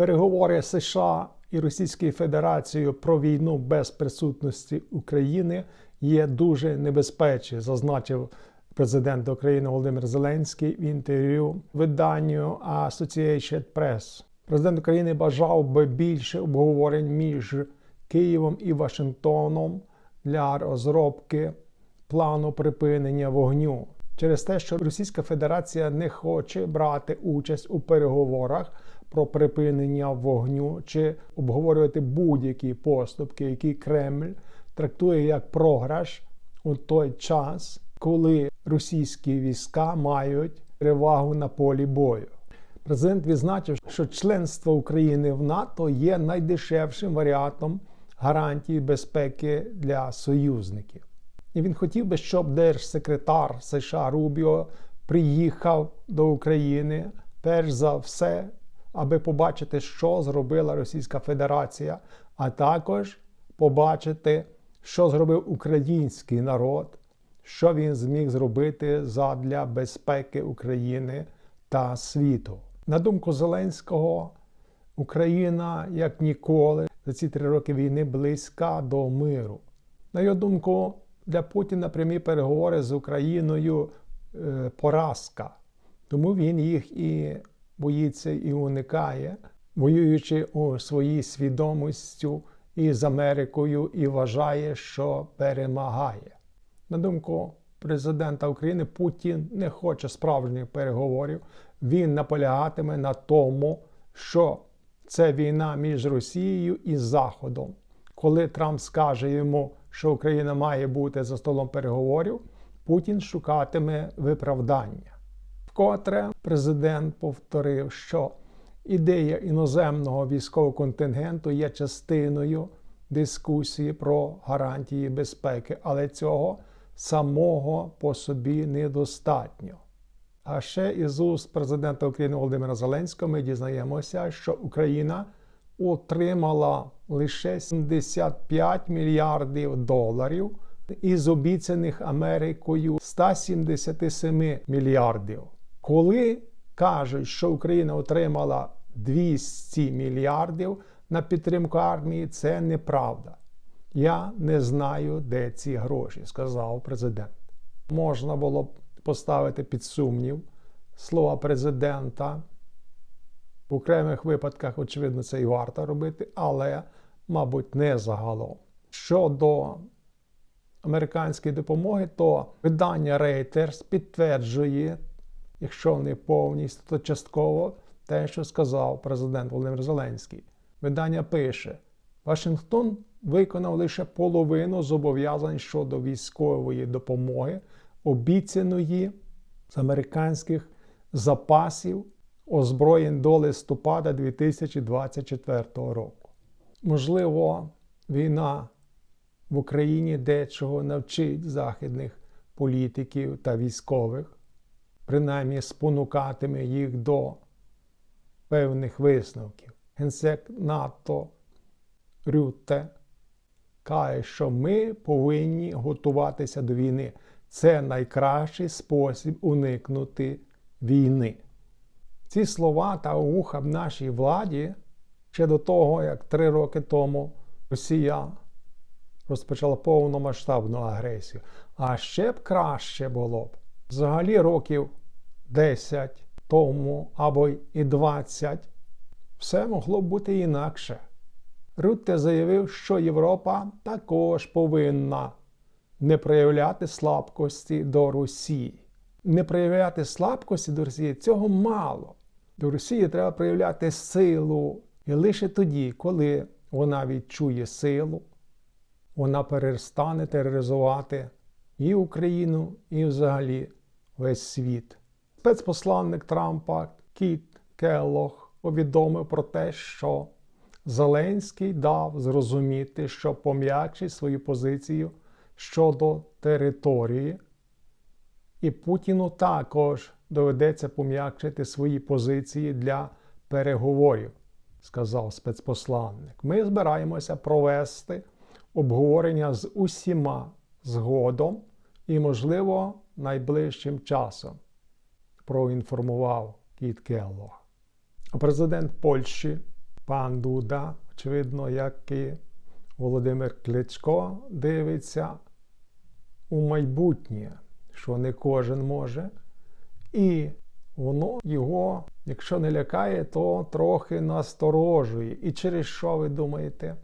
Переговори США і Російською Федерацією про війну без присутності України є дуже небезпечні, зазначив президент України Володимир Зеленський в інтерв'ю виданню Associated Press. Президент України бажав би більше обговорень між Києвом і Вашингтоном для розробки плану припинення вогню через те, що Російська Федерація не хоче брати участь у переговорах про припинення вогню чи обговорювати будь-які поступки, які Кремль трактує як програш у той час, коли російські війська мають перевагу на полі бою. Президент відзначив, що членство України в НАТО є найдешевшим варіантом гарантії безпеки для союзників. І він хотів би, щоб держсекретар США Рубіо приїхав до України перш за все, аби побачити, що зробила Російська Федерація, а також побачити, що зробив український народ, що він зміг зробити задля безпеки України та світу. На думку Зеленського, Україна як ніколи за ці три роки війни близька до миру. На його думку, для Путіна прямі переговори з Україною е, поразка. Тому він їх і боїться і уникає, воюючи у своїй свідомістю і з Америкою, і вважає, що перемагає. На думку президента України, Путін не хоче справжніх переговорів. Він наполягатиме на тому, що це війна між Росією і Заходом. Коли Трамп скаже йому, що Україна має бути за столом переговорів, Путін шукатиме виправдання. Вкотре президент повторив, що ідея іноземного військового контингенту є частиною дискусії про гарантії безпеки, але цього самого по собі недостатньо. А ще із уст президента України Володимира Зеленського ми дізнаємося, що Україна отримала лише 75 мільярдів доларів із обіцяних Америкою 177 мільярдів. Коли кажуть, що Україна отримала 200 мільярдів на підтримку армії, це неправда. Я не знаю, де ці гроші, сказав президент. Можна було б поставити під сумнів слова президента. В окремих випадках, очевидно, це і варто робити, але, мабуть, не загалом. Щодо американської допомоги, то видання Reuters підтверджує, якщо не повністю, то частково те, що сказав президент Володимир Зеленський. Видання пише: Вашингтон виконав лише половину зобов'язань щодо військової допомоги, обіцяної з американських запасів озброєнь до листопада 2024 року. Можливо, війна в Україні дечого навчить західних політиків та військових, принаймні спонукатиме їх до певних висновків. Генсек НАТО Рютте каже, що ми повинні готуватися до війни. Це найкращий спосіб уникнути війни. Ці слова та уха в нашій владі ще до того, як три роки тому Росія розпочала повномасштабну агресію. А ще б краще було б взагалі років 10 тому або і 20 все могло бути інакше. Рутте заявив, що Європа також повинна не проявляти слабкості до Росії. Не проявляти слабкості до Росії цього мало. До Росії треба проявляти силу. І лише тоді, коли вона відчує силу, вона перестане тероризувати і Україну, і взагалі весь світ. Спецпосланник Трампа Кіт Келлох повідомив про те, що Зеленський дав зрозуміти, що пом'якшить свою позицію щодо території, і Путіну також доведеться пом'якшити свої позиції для переговорів, сказав спецпосланник. Ми збираємося провести обговорення з усіма згодом і, можливо, найближчим часом, проінформував Кіт Келлог. Президент Польщі пан Дуда, очевидно, як і Володимир Кличко, дивиться у майбутнє, що не кожен може. І воно його, якщо не лякає, то трохи насторожує. І через що ви думаєте?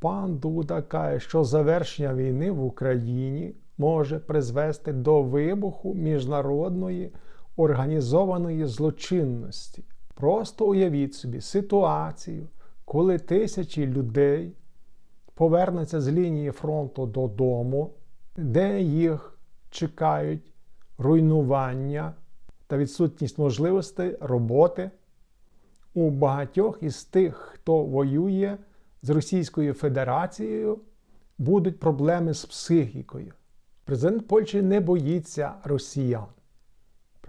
Пан Дуда каже, що завершення війни в Україні може призвести до вибуху міжнародної організованої злочинності. Просто уявіть собі ситуацію, коли тисячі людей повернуться з лінії фронту додому, де їх чекають руйнування та відсутність можливостей роботи. У багатьох із тих, хто воює з Російською Федерацією, будуть проблеми з психікою. Президент Польщі не боїться росіян.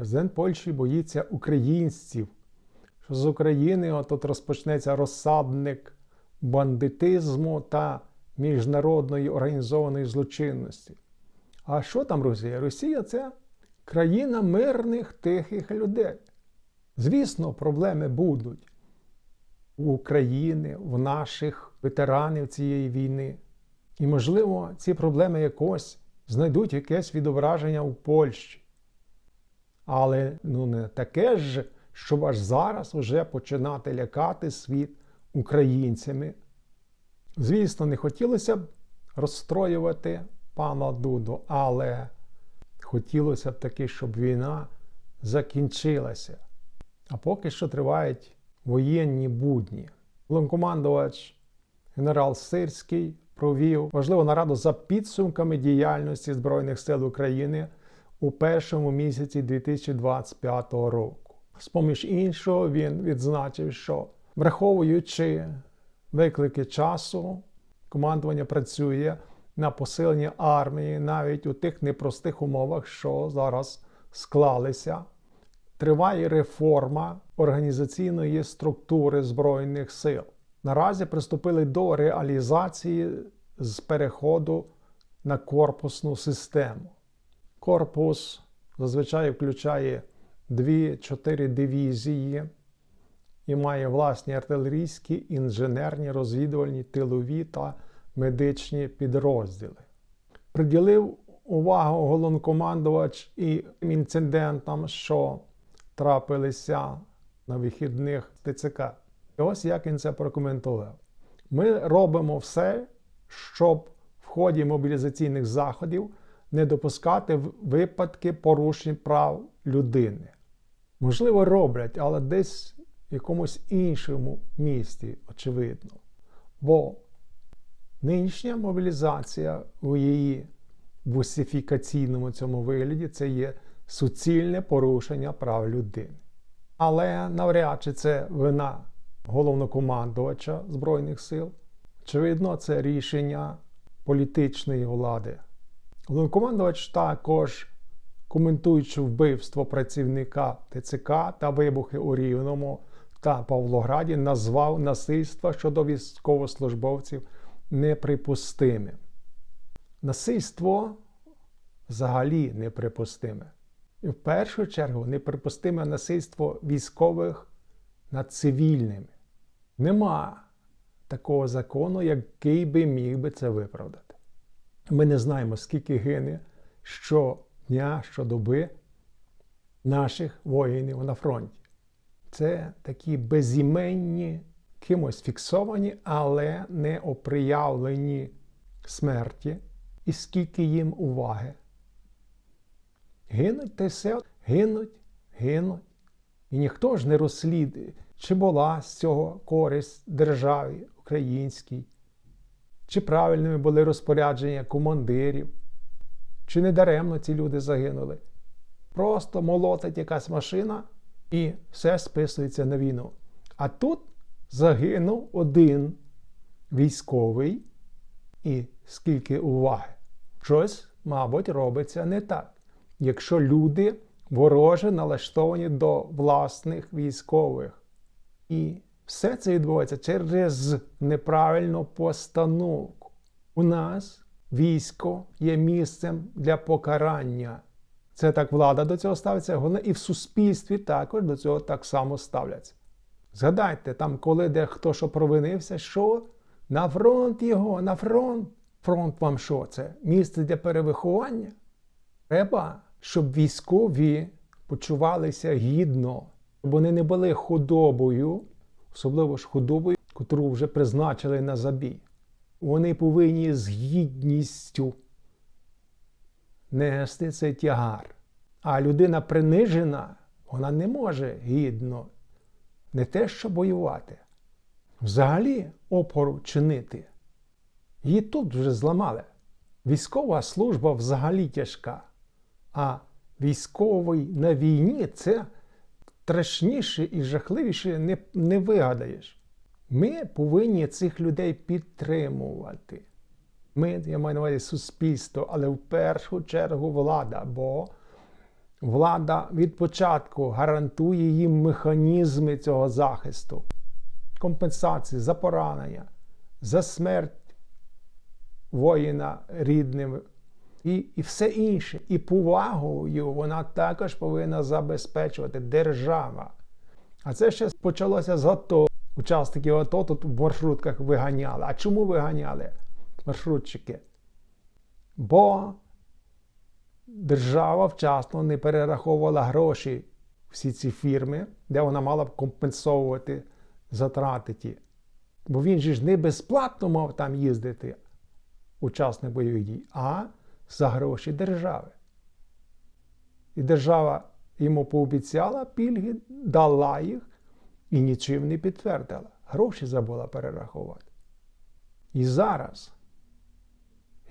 Президент Польщі боїться українців, що з України тут розпочнеться розсадник бандитизму та міжнародної організованої злочинності. А що там Росія? Росія це країна мирних тихих людей. Звісно, проблеми будуть у України, в наших ветеранів цієї війни. І, можливо, ці проблеми якось знайдуть якесь відображення у Польщі. Але ну, не таке ж, щоб аж зараз вже починати лякати світ українцями. Звісно, не хотілося б розстроювати пана Дуду, але хотілося б таки, щоб війна закінчилася. А поки що тривають воєнні будні. Головнокомандувач генерал Сирський провів важливу нараду за підсумками діяльності Збройних сил України у першому місяці 2025 року. З поміж іншого, він відзначив, що враховуючи виклики часу, командування працює на посилення армії навіть у тих непростих умовах, що зараз склалися. Триває реформа організаційної структури Збройних сил. Наразі приступили до реалізації з переходу на корпусну систему. Корпус зазвичай включає 2-4 дивізії і має власні артилерійські, інженерні, розвідувальні, тилові та медичні підрозділи. Приділив увагу головнокомандувач і інцидентам, що трапилися на вихідних ТЦК. І ось як він це прокоментував. Ми робимо все, щоб в ході мобілізаційних заходів не допускати випадки порушень прав людини. Можливо, роблять, але десь в якомусь іншому місті, очевидно. Бо нинішня мобілізація у її бусифікаційному цьому вигляді це є суцільне порушення прав людини. Але навряд чи це вина головнокомандувача Збройних сил. Очевидно, це рішення політичної влади. Головнокомандувач також, коментуючи вбивство працівника ТЦК та вибухи у Рівному та Павлограді, назвав насильство щодо військовослужбовців неприпустимим. Насильство взагалі неприпустиме. І в першу чергу неприпустиме насильство військових над цивільними. Нема такого закону, який би міг би це виправдати. Ми не знаємо, скільки гине щодня, щодоби наших воїнів на фронті. Це такі безіменні, кимось фіксовані, але не оприявлені смерті, і скільки їм уваги. Гинуть та все, гинуть, гинуть. І ніхто ж не розслідує, чи була з цього користь державі українській, чи правильними були розпорядження командирів, чи не даремно ці люди загинули. Просто молотить якась машина і все списується на війну. А тут загинув один військовий, і скільки уваги. Щось, мабуть, робиться не так. Якщо люди вороже налаштовані до власних військових. І все це відбувається через неправильну постановку. У нас військо є місцем для покарання. Це так влада до цього ставиться, головне, і в суспільстві також до цього так само ставляться. Згадайте, там, коли де хто що провинився, що? На фронт його, на фронт. Фронт вам що це? Місце для перевиховання? Треба, щоб військові почувалися гідно, щоб вони не були худобою, особливо ж худобою, котру вже призначили на забій. Вони повинні з гідністю нести цей тягар. А людина принижена, вона не може гідно не те, що воювати, взагалі опору чинити. Її тут вже зламали. Військова служба взагалі тяжка. А військовий на війні це страшніше і жахливіше не, не вигадаєш. Ми повинні цих людей підтримувати. Ми, я маю на увазі суспільство, але в першу чергу влада, бо влада від початку гарантує їм механізми цього захисту, компенсації за поранення, за смерть воїна рідним і, і все інше. І повагою вона також повинна забезпечувати держава. А це ще почалося з АТО. Учасників АТО тут в маршрутках виганяли. А чому виганяли маршрутчики? Бо держава вчасно не перераховувала гроші всі ці фірми, де вона мала б компенсовувати затрати ті. Бо він же ж не безплатно мав там їздити, учасник бойових дій, а за гроші держави. І держава йому пообіцяла пільги, дала їх і нічим не підтвердила. Гроші забула перерахувати. І зараз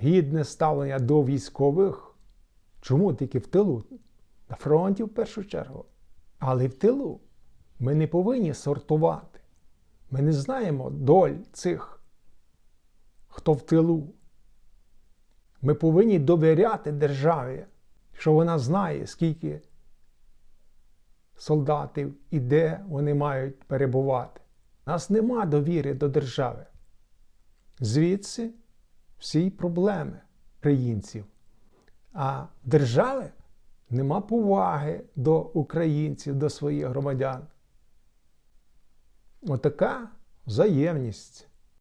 гідне ставлення до військових. Чому тільки в тилу? На фронті в першу чергу. Але в тилу. Ми не повинні сортувати. Ми не знаємо доль цих, хто в тилу. Ми повинні довіряти державі, що вона знає, скільки солдатів і де вони мають перебувати. У нас нема довіри до держави. Звідси всі проблеми українців. А держави нема поваги до українців, до своїх громадян. Отака взаємність.